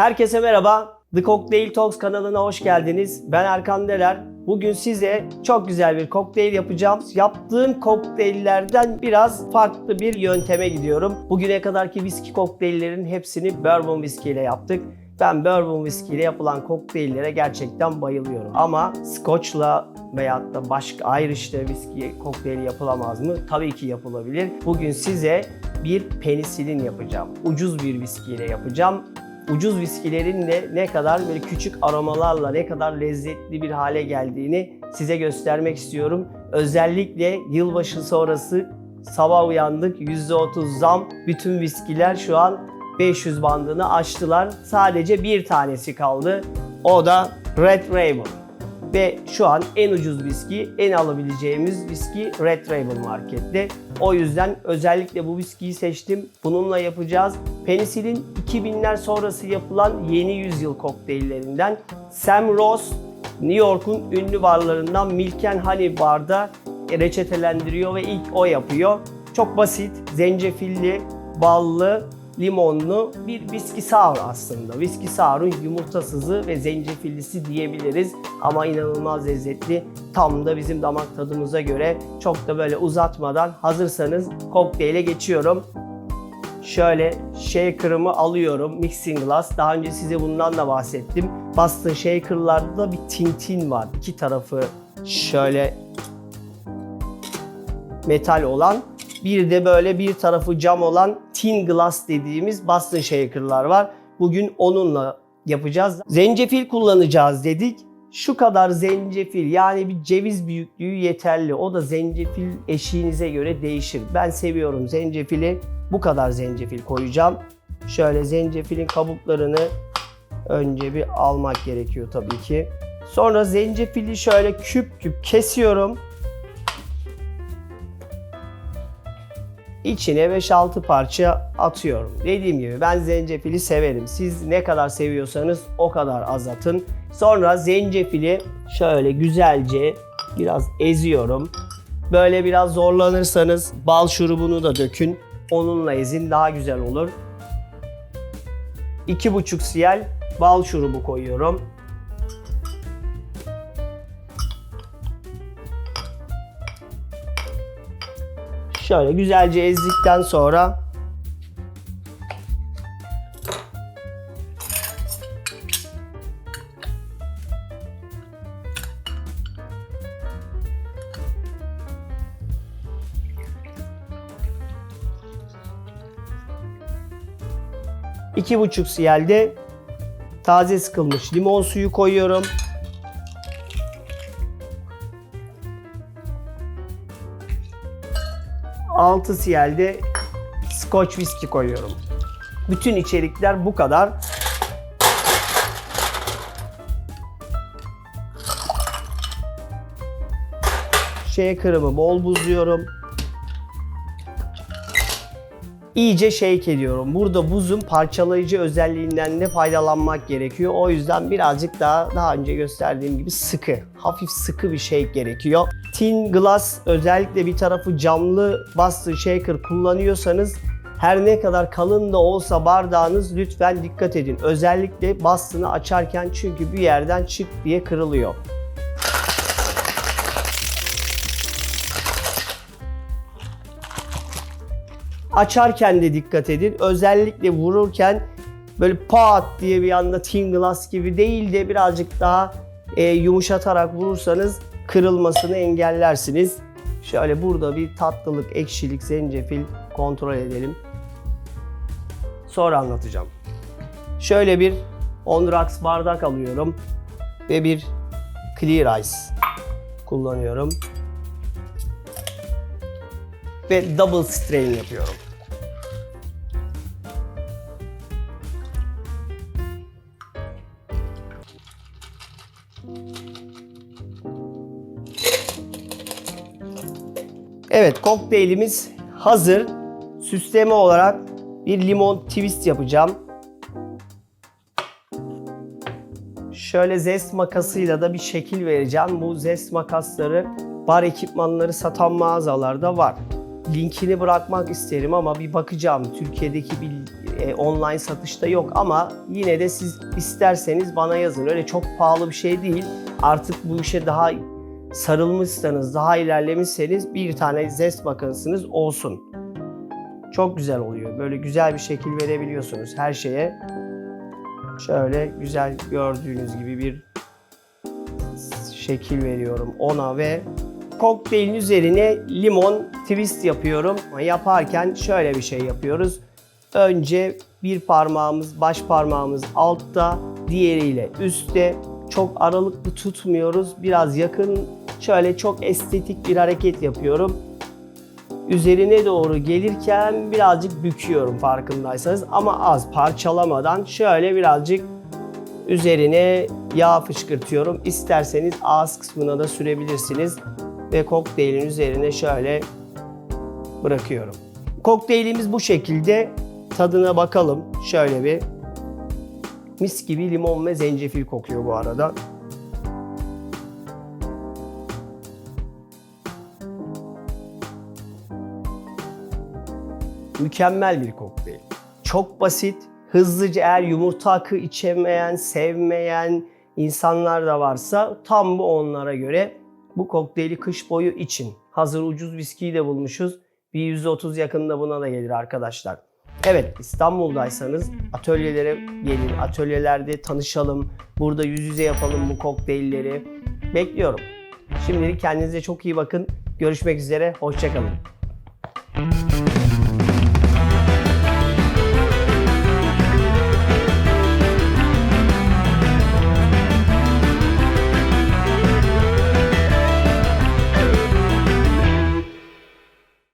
Herkese merhaba. The Cocktail Talks kanalına hoş geldiniz. Ben Erkan Deler. Bugün size çok güzel bir kokteyl yapacağım. Yaptığım kokteyllerden biraz farklı bir yönteme gidiyorum. Bugüne kadarki viski kokteyllerin hepsini bourbon viski ile yaptık. Ben bourbon viski ile yapılan kokteyllere gerçekten bayılıyorum. Ama Scotch'la veyahut da başka Irish'te viski kokteyli yapılamaz mı? Tabii ki yapılabilir. Bugün size bir penisilin yapacağım. Ucuz bir viskiyle yapacağım ucuz viskilerin de ne kadar böyle küçük aromalarla ne kadar lezzetli bir hale geldiğini size göstermek istiyorum. Özellikle yılbaşı sonrası sabah uyandık %30 zam. Bütün viskiler şu an 500 bandını aştılar. Sadece bir tanesi kaldı. O da Red Raven. Ve şu an en ucuz viski, en alabileceğimiz viski Red Raven markette. O yüzden özellikle bu viskiyi seçtim. Bununla yapacağız. Penisilin 2000'ler sonrası yapılan yeni yüzyıl kokteyllerinden Sam Ross New York'un ünlü barlarından Milk and Honey Bar'da reçetelendiriyor ve ilk o yapıyor. Çok basit, zencefilli, ballı, limonlu bir viski sour aslında. Viski sour'un yumurtasızı ve zencefillisi diyebiliriz ama inanılmaz lezzetli. Tam da bizim damak tadımıza göre çok da böyle uzatmadan hazırsanız kokteyle geçiyorum. Şöyle shaker'ımı alıyorum. Mixing glass. Daha önce size bundan da bahsettim. Boston shaker'larda da bir tintin var. İki tarafı şöyle metal olan. Bir de böyle bir tarafı cam olan tin glass dediğimiz Boston shaker'lar var. Bugün onunla yapacağız. Zencefil kullanacağız dedik. Şu kadar zencefil yani bir ceviz büyüklüğü yeterli. O da zencefil eşiğinize göre değişir. Ben seviyorum zencefili. Bu kadar zencefil koyacağım. Şöyle zencefilin kabuklarını önce bir almak gerekiyor tabii ki. Sonra zencefili şöyle küp küp kesiyorum. İçine 5-6 parça atıyorum. Dediğim gibi ben zencefili severim. Siz ne kadar seviyorsanız o kadar az atın. Sonra zencefili şöyle güzelce biraz eziyorum. Böyle biraz zorlanırsanız bal şurubunu da dökün. Onunla ezin daha güzel olur. 2,5 siyel bal şurubu koyuyorum. Şöyle güzelce ezdikten sonra iki buçuk siyelde taze sıkılmış limon suyu koyuyorum. Altı siyelde Scotch whisky koyuyorum. Bütün içerikler bu kadar. Shaker'ımı bol buzluyorum. İyice shake ediyorum. Burada buzun parçalayıcı özelliğinden de faydalanmak gerekiyor. O yüzden birazcık daha daha önce gösterdiğim gibi sıkı, hafif sıkı bir shake gerekiyor. Tin glass özellikle bir tarafı camlı Boston Shaker kullanıyorsanız her ne kadar kalın da olsa bardağınız lütfen dikkat edin. Özellikle Boston'ı açarken çünkü bir yerden çık diye kırılıyor. Açarken de dikkat edin. Özellikle vururken böyle pat diye bir anda tin glass gibi değil de birazcık daha e, yumuşatarak vurursanız kırılmasını engellersiniz. Şöyle burada bir tatlılık, ekşilik, zencefil kontrol edelim. Sonra anlatacağım. Şöyle bir Onrax bardak alıyorum ve bir Clear Ice kullanıyorum. Ve double strain yapıyorum. Evet, kokteylimiz hazır. Süsleme olarak bir limon twist yapacağım. Şöyle zest makasıyla da bir şekil vereceğim. Bu zest makasları bar ekipmanları satan mağazalarda var. Linkini bırakmak isterim ama bir bakacağım. Türkiye'deki bir e, online satışta yok ama yine de siz isterseniz bana yazın. Öyle çok pahalı bir şey değil. Artık bu işe daha sarılmışsanız, daha ilerlemişseniz bir tane zest makinesiniz olsun. Çok güzel oluyor. Böyle güzel bir şekil verebiliyorsunuz her şeye. Şöyle güzel gördüğünüz gibi bir şekil veriyorum ona ve kokteylin üzerine limon twist yapıyorum. Yaparken şöyle bir şey yapıyoruz. Önce bir parmağımız, baş parmağımız altta, diğeriyle üstte. Çok aralıklı tutmuyoruz. Biraz yakın, şöyle çok estetik bir hareket yapıyorum. Üzerine doğru gelirken birazcık büküyorum farkındaysanız ama az parçalamadan şöyle birazcık üzerine yağ fışkırtıyorum. İsterseniz ağız kısmına da sürebilirsiniz ve kokteylin üzerine şöyle bırakıyorum. Kokteylimiz bu şekilde. Tadına bakalım. Şöyle bir mis gibi limon ve zencefil kokuyor bu arada. Mükemmel bir kokteyl. Çok basit, hızlıca eğer yumurta akı içemeyen, sevmeyen insanlar da varsa tam bu onlara göre bu kokteyli kış boyu için. Hazır ucuz viskiyi de bulmuşuz. Bir %30 yakında buna da gelir arkadaşlar. Evet İstanbul'daysanız atölyelere gelin, atölyelerde tanışalım. Burada yüz yüze yapalım bu kokteylleri. Bekliyorum. Şimdilik kendinize çok iyi bakın. Görüşmek üzere, hoşçakalın.